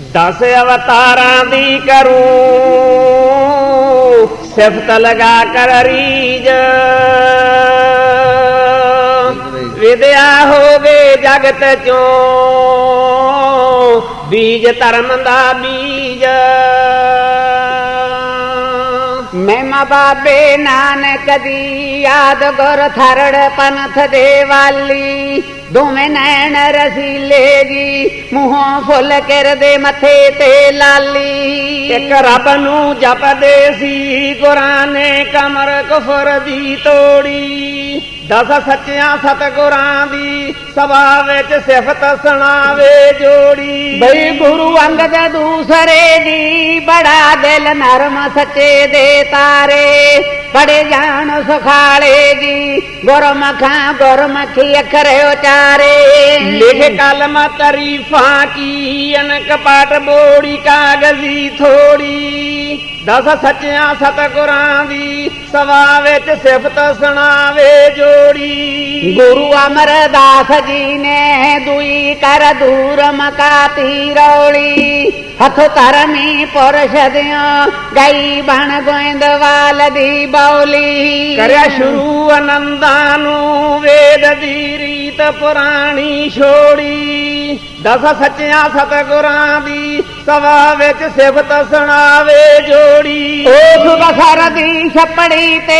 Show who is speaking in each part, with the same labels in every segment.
Speaker 1: ਦਸ ਅਵਤਾਰਾਂ ਦੀ ਕਰੂੰ। ਸਿਫਤ ਲਗਾ ਕਰ ਰੀਜ। ਵਿਦਿਆ ਹੋਵੇ ਜਗਤ ਚੋਂ, ਬੀਜ ਧਰਮ ਦਾ ਬੀਜ।
Speaker 2: ਮਹਿਮਾ ਬਾਬੇ ਨਾਨਕ ਦੀ ਯਾਦ ਗੁਰ ਥਰੜ ਪਨਥ ਦੇ ਦੋਵੇਂ ਨੈਣ ਰਸੀਲੇ ਜੀ, ਮੂੰਹੋਂ ਫੁੱਲ ਕਿਰਦੇ ਮੱਥੇ ਤੇ ਲਾਲੀ।
Speaker 1: ਇੱਕ ਰੱਬ ਨੂੰ ਜਪਦੇ ਸੀ, ਗੁਰਾਂ ਨੇ ਕਮਰ ਕੁਫਰ ਦੀ ਤੋੜੀ। ਦਸ ਸੱਚਿਆਂ ਸਤਗੁਰਾਂ ਦੀ ਸਭਾ ਵਿੱਚ ਸਿਫਤ ਸੁਣਾਵੇ ਜੋ
Speaker 2: ਬਈ ਗੁਰੂ ਅੰਗਦ ਦੂਸਰੇ ਦੀ, ਬੜਾ ਦਿਲ ਨਰਮ ਸੱਚੇ ਦੇ ਤਾਰੇ। ਬੜੇ ਜਾਣ ਸੁਖਾਲੇ ਜੀ, ਗੁਰਮਖਾਂ ਗੁਰਮਖੀ ਅੱਖਰ ਉਚਾਰੇ।
Speaker 1: ਲਿਖ ਕਲਮ ਤਰੀਫਾਂ ਕੀ, ਅਨਕ ਪਾਟ ਬੋੜੀ ਕਾਗਜ਼ੀ ਥੋੜੀ। ਦਸ ਸੱਚਿਆਂ ਸਤਗੁਰਾਂ ਦੀ ਸਭਾ ਵਿੱਚ ਸਿਫਤ ਸੁਣਾਵੇ ਜੋੜੀ।
Speaker 2: ਗੁਰੂ ਅਮਰਦਾਸ ਜੀ ਨੇ ਦੁਈ ਕਰ ਦੂਰ ਮਕਾਤੀ ਰੌਲੀ। ਹੱਥ ਧਰਮੀ ਪੁਰਸ਼ ਦਿਓ ਗਈ ਬਣ ਗੋਇੰਦਵਾਲ ਦੀ ਬੌਲੀ।
Speaker 1: ਕਰਿਆ ਸ਼ੁਰੂ ਆਨੰਦਾਂ ਨੂੰ ਵੇਦ ਦੀ ਰੀਤ ਪੁਰਾਣੀ ਛੋੜੀ। ਦਸ ਸੱਚਿਆਂ ਸਤਗੁਰਾਂ ਦੀ ਸਭਾ ਵਿੱਚ ਸਿਫਤ ਸੁਣਾਵੇ ਜੋੜੀ।
Speaker 2: ਉਸ ਬਸਰ ਦੀ ਛਪੜੀ ਤੇ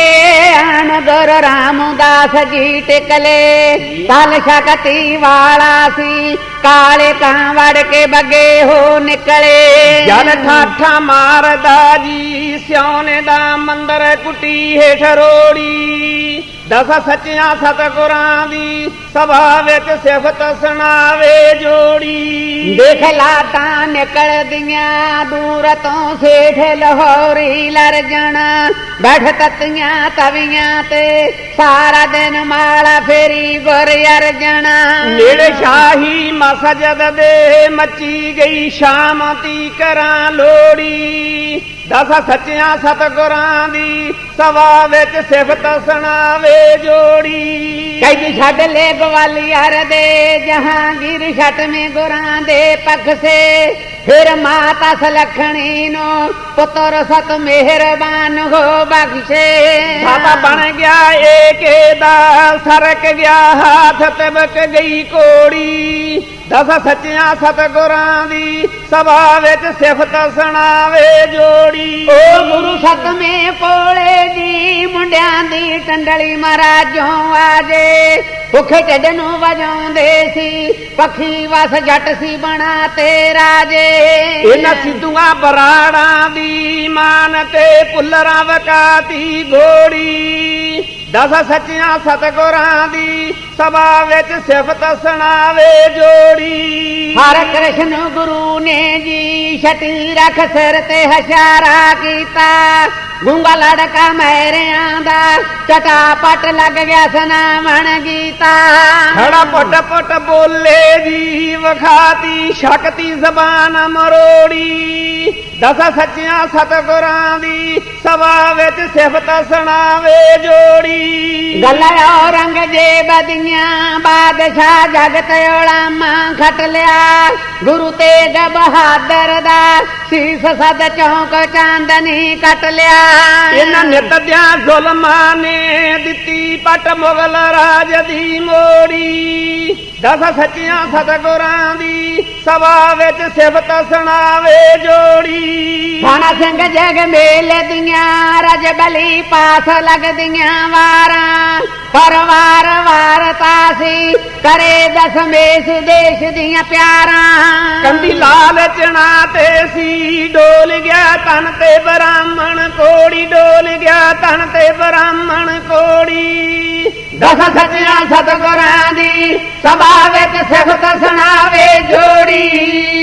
Speaker 2: ਆਣ ਗੁਰ ਰਾਮਦਾਸ ਜੀ ਟਿਕਲੇ। ਤਲ ਸ਼ਕਤੀ ਵਾਲਾ ਸੀ ਕਾਲੇ ਕਾਂ ਵੜ ਕੇ ਬੱਗੇ ਹੋ ਨਿਕਲੇ।
Speaker 1: ਜਨ ਠਾਠਾ ਮਾਰਦਾ ਜੀ ਸਿਉਨੇ ਦਾ ਮੰਦਰ ਕੁੱਟੀ ਹੇਠ ਰੋੜੀ। ਦਸ ਸੱਚਿਆਂ ਸਤਗੁਰਾਂ ਦੀ ਸਭਾ ਵਿੱਚ ਸਿਫਤ ਸੁਣਾਵੇ ਜੋੜੀ।
Speaker 2: ਦੇਖ ਲਾਟਾਂ ਨਿਕਲਦੀਆਂ ਦੂਰ ਤੋਂ ਸੇਠ ਲਾਹੌਰੀ ਲਰਜਣ ਬੈਠ ਤਤੀਆਂ ਤਵੀਆਂ ਤੇ ਸਾਰਾ ਦਿਨ ਮਾਲਾ ਫੇਰੀ ਗੁਰ ਅਰਜਣ
Speaker 1: ਨੇੜੇ ਸ਼ਾਹੀ ਮਸਜਦ ਦੇ ਮੱਚੀ ਗਈ ਸ਼ਾਮ ਤੀ ਕਰਾਂ ਲੋੜੀ। ਦਸ ਸੱਚਿਆਂ ਸਤਗੁਰਾਂ ਦੀ ਸਭਾ ਵਿੱਚ ਸਿਫਤ ਸੁਣਾਵੇ ਜੋੜੀ।
Speaker 2: ਕੈਦੀ ਛੱਡ ਲੈ ਗਵਾਲੀਅਰ ਦੇ ਜਹਾਂਗੀਰ ਛਟਵੇਂ ਗੁਰਾਂ ਦੇ ਪਖਸੇ ਫਿਰ ਮਾਤਾ ਸਲਖਣੀ ਨੂੰ ਪੁੱਤਰ ਸਤ ਮਿਹਰਬਾਨ ਹੋ ਬਖਸ਼ੇ।
Speaker 1: ਸਾਤਾ ਬਣ ਗਿਆ ਏਕੇ ਦਾ ਸਰਕ ਗਿਆ ਹੱਥ ਤਿਬਕ ਗਈ ਕੋੜੀ। ਦਸ ਸੱਚਿਆਂ ਸਤਗੁਰਾਂ ਦੀ ਸਭਾ ਵਿੱਚ ਸਿਫਤ ਸੁਣਾਵੇ ਜੋੜੀ।
Speaker 2: ਸਤਵੇਂ ਕੋਲੇ ਜੀ, ਮੁੰਡਿਆਂ ਦੀ ਟੰਡਲੀ ਮਹਾਰਾਜੋਂ ਆਜੇ। ਭੁੱਖ ਢਿੱਡ ਨੂੰ ਵਜਾਉਂਦੇ ਸੀ, ਪੱਖੀ ਵਸ ਜੱਟ ਸੀ ਬਣਾ ਤੇ ਰਾਜੇ।
Speaker 1: ਇਹਨਾਂ ਸਿੱਧੂਆਂ ਬਰਾੜਾਂ ਦੀ ਮਾਨ ਤੇ ਪੁੱਲਰਾਂ ਵਕਾਤੀ ਘੋੜੀ। ਦਸ ਸੱਚੀਆਂ ਸਤਗੁਰਾਂ ਦੀ ਸਭਾ ਵਿੱਚ ਸਿਫਤ ਸੁਣਾਵੇ ਜੋੜੀ।
Speaker 2: ਹਰ ਕ੍ਰਿਸ਼ਨ ਗੁਰੂ ਨੇ ਜੀ ਛਟੀ ਰਖ ਸਿਰ ਤੇ ਹਸ਼ਾਰਾ ਕੀਤਾ। ਗੁੰਗਾ ਲੜਕਾ ਮੈਰਿਆਂ ਦਾ ਚਟਾ ਪਟ ਲੱਗ ਗਿਆ ਸੁਨਾਵਣ ਗੀਤਾ।
Speaker 1: ਖੜਾ ਪੁੱਟ ਪੁੱਟ ਬੋਲੇ ਜੀ ਵਖਾਤੀ ਸ਼ਕਤੀ ਜ਼ਬਾਨ ਮਰੋੜੀ। ਦਸ ਸੱਚਿਆਂ ਸਤਗੁਰਾਂ ਦੀ ਸਭਾ ਵਿੱਚ ਸਿਫਤ ਸੁਣਾਵੇ ਜੋੜੀ।
Speaker 2: ਗੱਲ ਔਰੰਗਜ਼ੇਬ ਦੀਆਂ ਬਾਦਸ਼ਾਹ ਜਗਤ ਉਲਾਮਾ ਖਟ ਲਿਆ। ਗੁਰੂ ਤੇਗ ਬਹਾਦਰ ਦਾ ਸੀਸ ਸਦ ਚੌਂਕ ਚਾਂਦਨੀ ਕੱਟ ਲਿਆ।
Speaker 1: ਇਹਨਾਂ ਨਿਤ ਦਿਆਂ ਜ਼ੁਲਮਾਂ ਨੇ ਦਿੱਤੀ ਪਟ ਮੁਗਲ ਰਾਜ ਦੀ ਮੋੜੀ। ਦਸ ਸੱਚਿਆਂ ਸਤਗੁਰਾਂ ਦੀ ਸਭਾ ਵਿੱਚ ਸਿਫਤ ਸੁਣਾਵੇ ਜੋੜੀ।
Speaker 2: ਖਾਣਾ ਸਿੰਘ ਜਗ ਮੇਲੇ ਦੀਆਂ ਰਜ ਬਲੀ ਪਾਸ ਲੱਗਦੀਆਂ ਵਾਰਾਂ। ਪਰਵਾਰ ਵਾਰਤਾ ਸੀ ਕਰੇ ਦਸਮੇਸ਼ ਦੇਸ਼ ਦੀਆਂ ਪਿਆਰਾਂ।
Speaker 1: ਕੰਦੀ ਲਾਲ ਚਣਾ ਤੇ ਸੀ ਡੋਲ ਗਿਆ ਤਨ ਤੇ ਬ੍ਰਾਹਮਣ ਕੋੜੀ ਡੋਲ ਗਿਆ ਤਨ ਤੇ ਬ੍ਰਾਹਮਣ ਕੋੜੀ।
Speaker 2: ਦਸ ਸੱਚਿਆਂ ਸਤਗੁਰਾਂ ਦੀ ਸਭਾ ਵਿੱਚ ਸਿਫਤ ਸੁਣਾਵੇ ਜੋੜੀ।